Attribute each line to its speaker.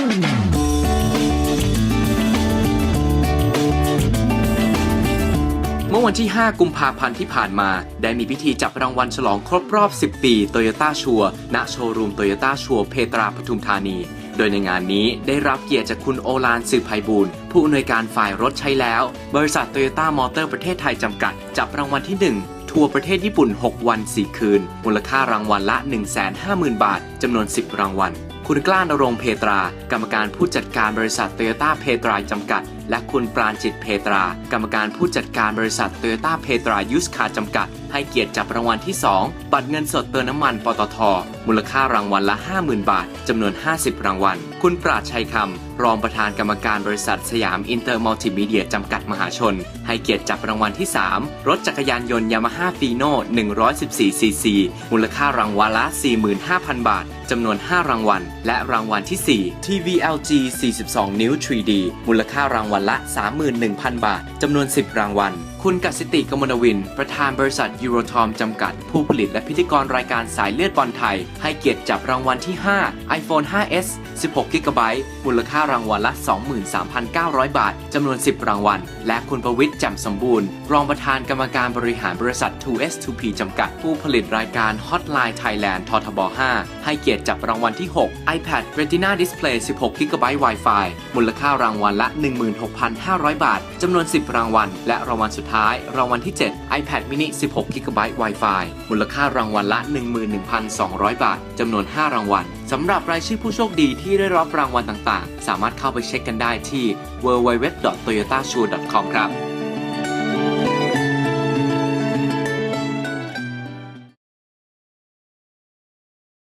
Speaker 1: เมื่อวันที่ 5 กุมภาพันธ์ที่ผ่านมา ได้มีพิธีจับรางวัลฉลองครบรอบ 10 ปีโตโยต้าชัวณโชว์รูมโตโยต้าชัวเพตราปทุมธานี โดยในงานนี้ได้รับเกียรติจากคุณโอลานสืบไพบูลผู้อำนวยการฝ่ายรถใช้แล้ว บริษัทโตโยต้ามอเตอร์ประเทศไทยจำกัด จับรางวัลที่ 1 ทัวร์ประเทศญี่ปุ่น 6 วัน 4 คืน มูลค่ารางวัลละ 150,000 บาทจำนวน 10 รางวัล คุณกล้านรงเพตรา กรรมการผู้จัดการบริษัทโตโยต้าเพตราจำกัด และคุณปราณจิตเพตรา กรรมการผู้จัดการบริษัทโตโยต้าเพตรายุสคาจำกัด ให้เกียรติจับรางวัลที่ 2 บัตรเงินสดเติมน้ำมันปตท มูลค่ารางวัลละ 50,000 บาท จำนวน 50 รางวัล คุณปราชัยคำ รองประธานกรรมการบริษัทสยามอินเตอร์มัลติมีเดียจำกัดมหาชน ให้เกียรติจับรางวัลที่ 3 รถจักรยานยนต์ยามาฮ่าฟีโน่114ซีซีมูลค่ารางวัลละ 45,000 บาท จำนวน 5 รางวัล และรางวัลที่ 4 TV LG 42 นิ้ว 3D มูลค่ารางวัลละ 31,000 บาท จำนวน 10 รางวัล คุณกสิติกมลวิน ประธานบริษัทยูโรทอมจำกัด ผู้ผลิตและพิธีกรรายการสายเลือดบอลไทย ให้เกียรติจับรางวัลที่ 5 iPhone 5s 16 g b มูลค่ารางวัลละ 23,900 บาท จำนวน 10 รางวัล และคุณประวิทย์แจ่มสมบูรณ์ รองประธานกรรมการบริหารบริษัท 2S2P จำกัด ผู้ผลิตรายการ Hotline Thailand ททบ 5 ให้เกียรติจับรางวัลที่ 6 iPad Retina Display 16 g b Wi-Fi มูลค่ารางวัลละ 16,500 บาท จำนวน 10 รางวัล และรางวัลสุดท้าย รางวัลที่ 7 iPad mini 16 g b Wi-Fi มูลค่ารางวัลละ 11,200 บาท จำนวน 5 รางวัลสำหรับรายชื่อผู้โชคดีที่ได้รับรางวัลต่างๆ สามารถเข้าไปเช็คกันได้ที่ www.toyotashoe.com ครับ